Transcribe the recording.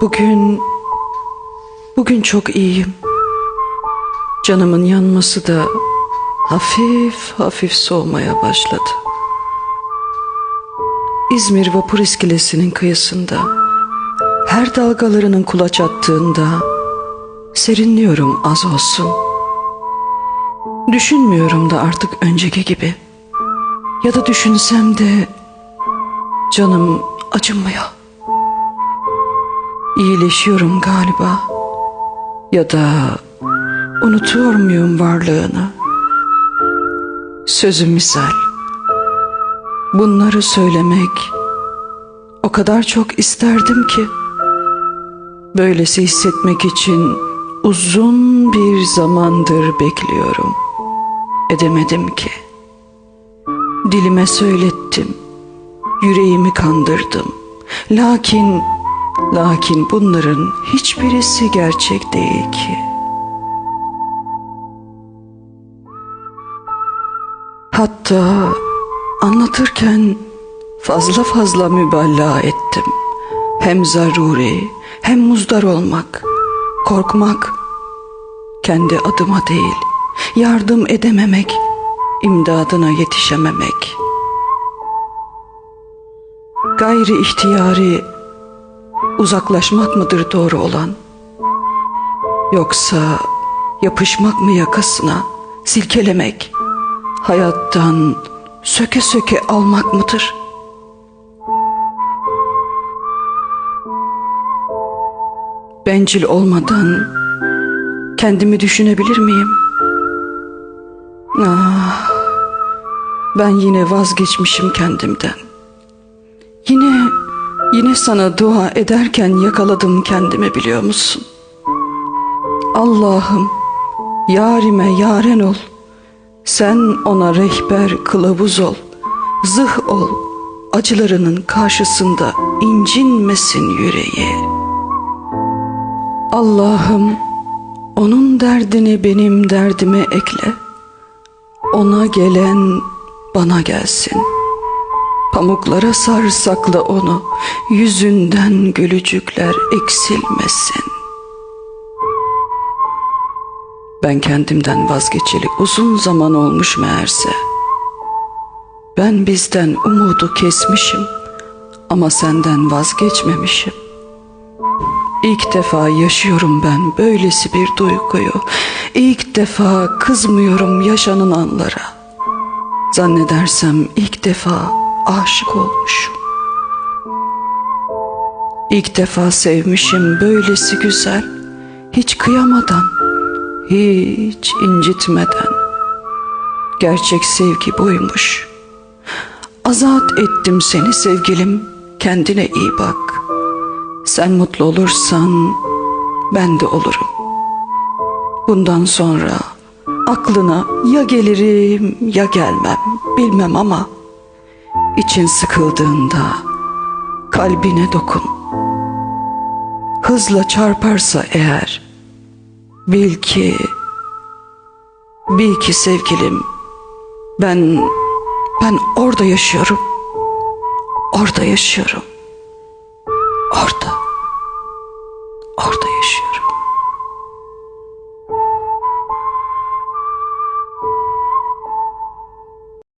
Bugün bugün çok iyiyim. Canımın yanması da hafif hafif soğumaya başladı. İzmir vapur iskelesinin kıyısında her dalgalarının kulaç attığında serinliyorum az olsun. Düşünmüyorum da artık önceki gibi. Ya da düşünsem de canım acımıyor. İyileşiyorum galiba. Ya da unutuyor muyum varlığını? Sözü misal. Bunları söylemek o kadar çok isterdim ki. Böylesi hissetmek için uzun bir zamandır bekliyorum. Edemedim ki. Dilime söylettim. Yüreğimi kandırdım. Lakin lakin bunların hiçbirisi gerçek değil ki. Hatta anlatırken fazla fazla mübalağa ettim. Hem zaruri hem muzdar olmak, korkmak, kendi adıma değil, yardım edememek, imdadına yetişememek. Gayri ihtiyari uzaklaşmak mıdır doğru olan? Yoksa yapışmak mı yakasına, silkelemek, hayattan söke söke almak mıdır? Bencil olmadan kendimi düşünebilir miyim? Ah, ben yine vazgeçmişim kendimden. Yine yine sana dua ederken yakaladım kendimi biliyor musun? Allah'ım yarime yaren ol. Sen ona rehber kılavuz ol. Zıh ol. Acılarının karşısında incinmesin yüreği. Allah'ım onun derdini benim derdime ekle. Ona gelen bana gelsin. Pamuklara sar sakla onu. Yüzünden gülücükler eksilmesin. Ben kendimden vazgeçeli uzun zaman olmuş meğerse. Ben bizden umudu kesmişim ama senden vazgeçmemişim. İlk defa yaşıyorum ben böylesi bir duyguyu. İlk defa kızmıyorum yaşanılanlara. Zannedersem ilk defa aşık olmuşum. İlk defa sevmişim böylesi güzel. Hiç kıyamadan, hiç incitmeden. Gerçek sevgi buymuş. Azat ettim seni sevgilim, kendine iyi bak. Sen mutlu olursan ben de olurum. Bundan sonra aklına ya gelirim ya gelmem bilmem ama için sıkıldığında kalbine dokun. Hızla çarparsa eğer bil ki bil ki sevgilim ben ben orada yaşıyorum. Orada yaşıyorum. Orada. Orada